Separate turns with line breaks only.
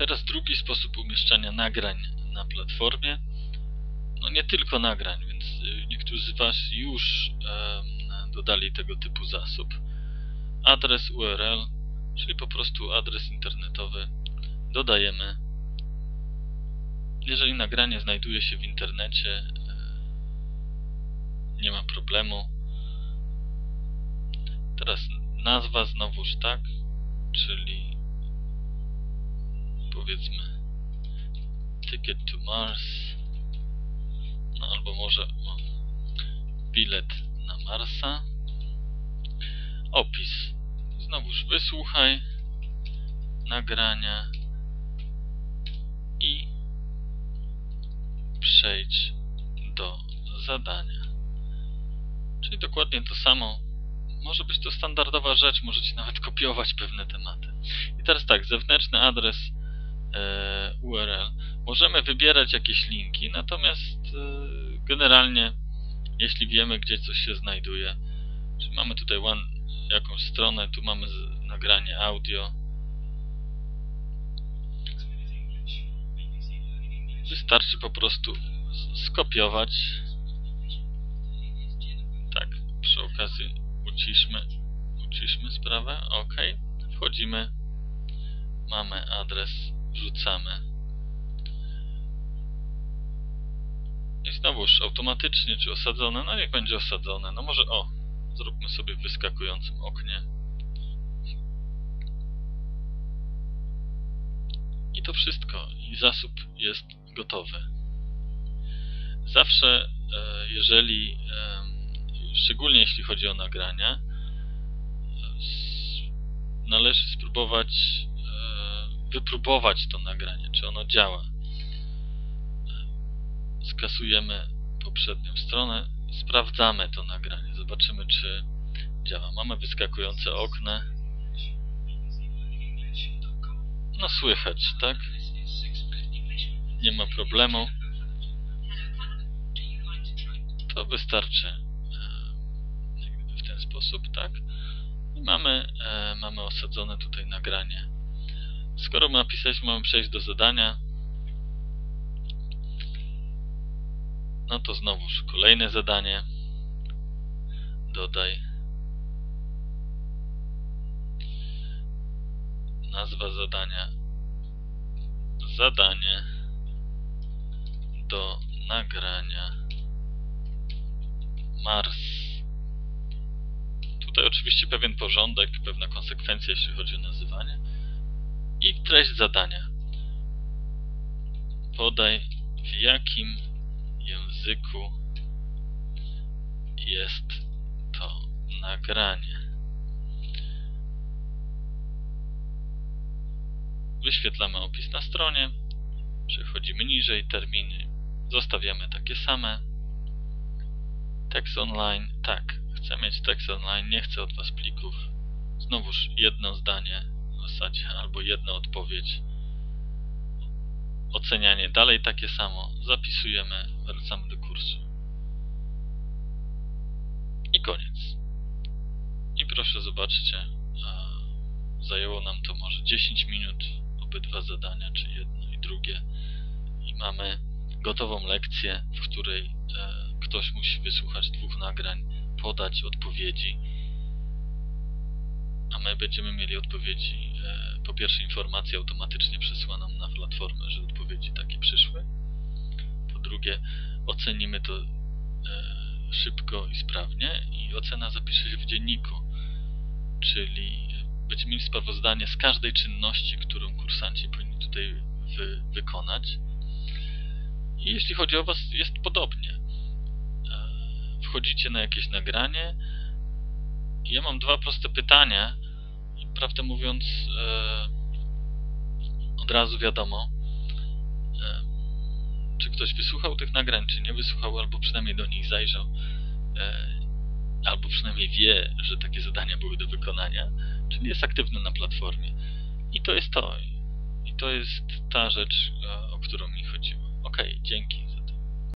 Teraz drugi sposób umieszczania nagrań na platformie. No nie tylko nagrań, więc y, niektórzy z Was już um, dodali tego typu zasób. Adres URL, czyli po prostu adres internetowy dodajemy. Jeżeli nagranie znajduje się w internecie, e, nie ma problemu. Teraz nazwa znowuż tak, czyli powiedzmy Ticket to Mars no albo może o, bilet na Marsa. Opis. Znowuż wysłuchaj nagrania i przejdź do zadania. Czyli dokładnie to samo. Może być to standardowa rzecz, możecie nawet kopiować pewne tematy. I teraz tak, zewnętrzny adres URL. Możemy wybierać jakieś linki, natomiast e, generalnie jeśli wiemy, gdzie coś się znajduje, czyli mamy tutaj one, jakąś stronę, tu mamy nagranie audio, wystarczy po prostu skopiować. Tak, przy okazji uciszmy, uciszmy sprawę, ok, wchodzimy. Mamy adres, wrzucamy i znowuż automatycznie czy osadzone, no niech będzie osadzone, no może o, zróbmy sobie w wyskakującym oknie. I to wszystko. I zasób jest gotowy. Zawsze e, jeżeli szczególnie jeśli chodzi o nagrania należy spróbować wypróbować to nagranie, czy ono działa. Skasujemy poprzednią stronę, sprawdzamy to nagranie, zobaczymy czy działa. Mamy wyskakujące okna. No słychać, tak? Nie ma problemu. To wystarczy e, w ten sposób, tak? I mamy, e, mamy osadzone tutaj nagranie Skoro napisaliśmy, mamy przejść do zadania. No to znowuż kolejne zadanie. Dodaj. Nazwa zadania. Zadanie do nagrania. Mars. Tutaj oczywiście pewien porządek, pewna konsekwencja, jeśli chodzi o nazywanie i treść zadania. Podaj w jakim języku jest to nagranie. Wyświetlamy opis na stronie, przechodzimy niżej, terminy zostawiamy takie same. Tekst online, tak, chcę mieć tekst online, nie chcę od Was plików. Znowuż jedno zdanie zasadzie, albo jedna odpowiedź. Ocenianie dalej takie samo. Zapisujemy, wracamy do kursu. I koniec. I proszę zobaczcie, zajęło nam to może 10 minut, obydwa zadania, czy jedno i drugie. I mamy gotową lekcję, w której e, ktoś musi wysłuchać dwóch nagrań, podać odpowiedzi my będziemy mieli odpowiedzi. E, po pierwsze, informację automatycznie przesłaną na platformę, że odpowiedzi takie przyszły. Po drugie, ocenimy to e, szybko i sprawnie i ocena zapisze się w dzienniku, czyli będziemy mieli sprawozdanie z każdej czynności, którą kursanci powinni tutaj wy wykonać. I jeśli chodzi o Was, jest podobnie. E, wchodzicie na jakieś nagranie, ja mam dwa proste pytania prawdę mówiąc e, od razu wiadomo e, czy ktoś wysłuchał tych nagrań, czy nie wysłuchał, albo przynajmniej do nich zajrzał e, albo przynajmniej wie, że takie zadania były do wykonania, czyli jest aktywny na platformie. I to jest to. I to jest ta rzecz, o którą mi chodziło. Ok, dzięki.